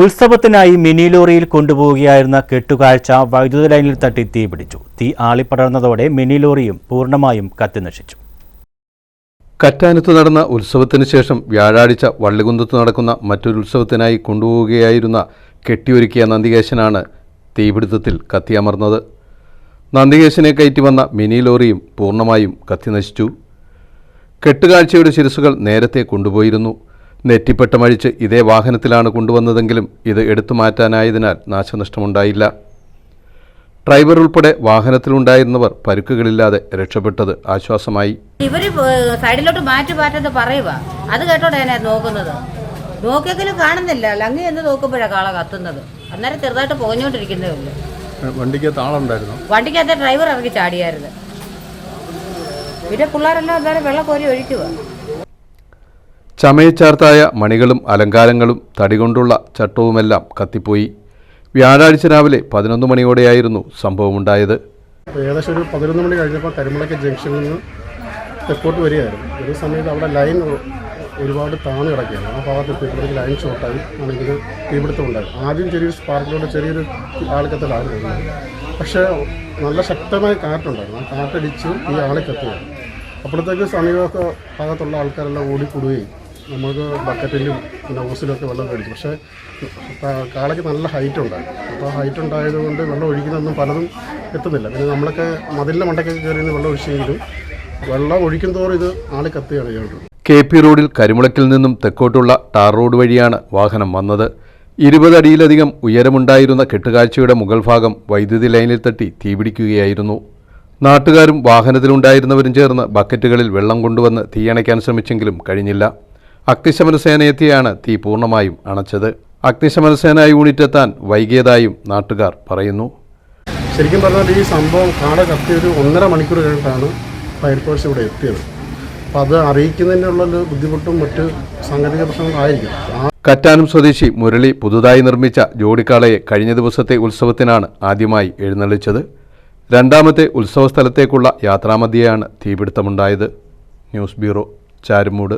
ഉത്സവത്തിനായി mini ലോറിയിൽ കൊണ്ടുപോവുകയായിരുന്ന കെട്ടുകാഴ്ച വൈദ്യുത ലൈനിൽ തട്ടി തീപിടിച്ചു. തീ ആളിപ്പടർന്നതോടെ മിനി ലോറിയും പൂർണമായും കത്തിനശിച്ചു. കറ്റാനത്ത് നടന്ന ഉത്സവത്തിന് ശേഷം വ്യാഴാഴ്ച വള്ളികുന്തത്ത് നടക്കുന്ന മറ്റൊരു ഉത്സവത്തിനായി കൊണ്ടുപോവുകയായിരുന്ന കെട്ടിയൊരുക്കിയ നന്ദികേശനാണ് തീപിടുത്തത്തിൽ കത്തിയമർന്നത്. നന്ദികേശനെ കയറ്റി വന്ന മിനി ലോറിയും പൂർണമായും കത്തിനശിച്ചു. കെട്ടുകാഴ്ചയുടെ ശിരസുകൾ നേരത്തെ കൊണ്ടുപോയിരുന്നു. നെറ്റിപ്പട്ടമഴിച്ച് ഇതേ വാഹനത്തിലാണ് കൊണ്ടുവന്നതെങ്കിലും ഇത് എടുത്തു മാറ്റാനായതിനാൽ നാശനഷ്ടമുണ്ടായില്ല. ഡ്രൈവർ ഉൾപ്പെടെ വാഹനത്തിലുണ്ടായിരുന്നവർ പരുക്കുകളില്ലാതെ രക്ഷപ്പെട്ടത് ആശ്വാസമായി. ഇവർ സൈഡിലോട്ട് മാറ്റി മാറ്റെന്ന് പറയുക അത് കേട്ടോടെ ഞാൻ നോക്കുന്നത്. നോക്കിയെങ്കിലും കാണുന്നില്ല. ലങ്ങി എന്ന് നോക്കുമ്പോഴാണ് കാള കത്തുന്നത്. അന്നേരം ചെറുതായിട്ട് പോഞ്ഞോണ്ടിരിക്കുന്നേ ഉള്ളൂ. വണ്ടിക്ക് താളുണ്ടായിരുന്നു വണ്ടിക്കകത്ത് ഡ്രൈവർ ഇറങ്ങി ചാടിയായിരുന്നു. പിന്നെ പിള്ളേരെല്ലാം അന്നേരം വെള്ളം കോരി ഒഴിക്കുക ചമയച്ചാർത്തായ മണികളും അലങ്കാരങ്ങളും തടികൊണ്ടുള്ള ചട്ടവുമെല്ലാം കത്തിപ്പോയി. വ്യാഴാഴ്ച രാവിലെ പതിനൊന്ന് മണിയോടെയായിരുന്നു സംഭവമുണ്ടായത്. ഏകദേശം ഒരു പതിനൊന്ന് മണി കഴിഞ്ഞപ്പോൾ കരിമളയ്ക്ക് ജംഗ്ഷനിൽ നിന്ന് തെക്കോട്ട് വരികയായിരുന്നു. ഒരു സമയത്ത് അവിടെ ലൈൻ ഒരുപാട് താണു കിടക്കുകയാണ്. ആ ഭാഗത്ത് എത്തിയപ്പോഴത്തേക്ക് ലൈൻ ഷോർട്ടായി ആണെങ്കിൽ തീപിടുത്തം ഉണ്ടായി. ആദ്യം ചെറിയൊരു സ്പാർക്കിലൂടെ ചെറിയൊരു ആളിക്കത്തലായിരുന്നു. പക്ഷേ നല്ല ശക്തമായ കാറ്റുണ്ടായിരുന്നു ആ കാറ്റടിച്ച് ഈ ആളിക്കത്തുകയാണ് അപ്പോഴത്തേക്ക് സമീപ ഭാഗത്തുള്ള ആൾക്കാരെല്ലാം ഓടിക്കൂടുകയും നമുക്ക് ബക്കറ്റിലും പിന്നെ ഓസിലൊക്കെ വെള്ളം മേടിച്ചു പക്ഷേ കാളയ്ക്ക് നല്ല ഹൈറ്റ് ഉണ്ടായിരുന്നു അപ്പോൾ ഹൈറ്റ് ഉണ്ടായതുകൊണ്ട് വെള്ളം ഒഴിക്കുന്നതൊന്നും പലതും എത്തുന്നില്ല. പിന്നെ നമ്മളൊക്കെ മതിലിന്റെ മണ്ടയ്ക്കൊക്കെ കയറി വെള്ളം ഒഴിച്ചെങ്കിലും വെള്ളം ഒഴിക്കും തോറും ഇത് ആളി കത്തുകയാണ് ചെയ്യുന്നത്. കെ പി റോഡിൽ കരിമുളക്കിൽ നിന്നും തെക്കോട്ടുള്ള ടാർ റോഡ് വഴിയാണ് വാഹനം വന്നത്. ഇരുപതടിയിലധികം ഉയരമുണ്ടായിരുന്ന കെട്ടുകാഴ്ചയുടെ മുകൾ ഭാഗം വൈദ്യുതി ലൈനിൽ തട്ടി തീപിടിക്കുകയായിരുന്നു നാട്ടുകാരും വാഹനത്തിലുണ്ടായിരുന്നവരും ചേർന്ന് ബക്കറ്റുകളിൽ വെള്ളം കൊണ്ടുവന്ന് തീയണയ്ക്കാൻ ശ്രമിച്ചെങ്കിലും കഴിഞ്ഞില്ല. അഗ്നിശമന സേനയെത്തിയാണ് തീ പൂർണമായും അണച്ചത്. അഗ്നിശമന സേന യൂണിറ്റ് എത്താൻ വൈകിയതായും നാട്ടുകാർ പറയുന്നു. ശരിക്കും പറഞ്ഞാൽ ഈ സംഭവം കാട കത്തി ഒരു ഒന്നര മണിക്കൂർ കഴിഞ്ഞിട്ടാണ് ഫയർഫോഴ്സ് ഇവിടെ എത്തിയത്. അപ്പോൾ അത് അറിയിക്കുന്നതിനുള്ള ബുദ്ധിമുട്ടും മറ്റ് സാങ്കേതിക പ്രശ്നങ്ങളായിരിക്കും കറ്റാനം സ്വദേശി മുരളി പുതുതായി നിർമ്മിച്ച ജോഡിക്കാളയെ കഴിഞ്ഞ ദിവസത്തെ ഉത്സവത്തിനാണ് ആദ്യമായി എഴുന്നള്ളിച്ചത്. രണ്ടാമത്തെ ഉത്സവ സ്ഥലത്തേക്കുള്ള യാത്രാമധ്യയാണ് തീപിടുത്തമുണ്ടായത്. News bureau Charummood.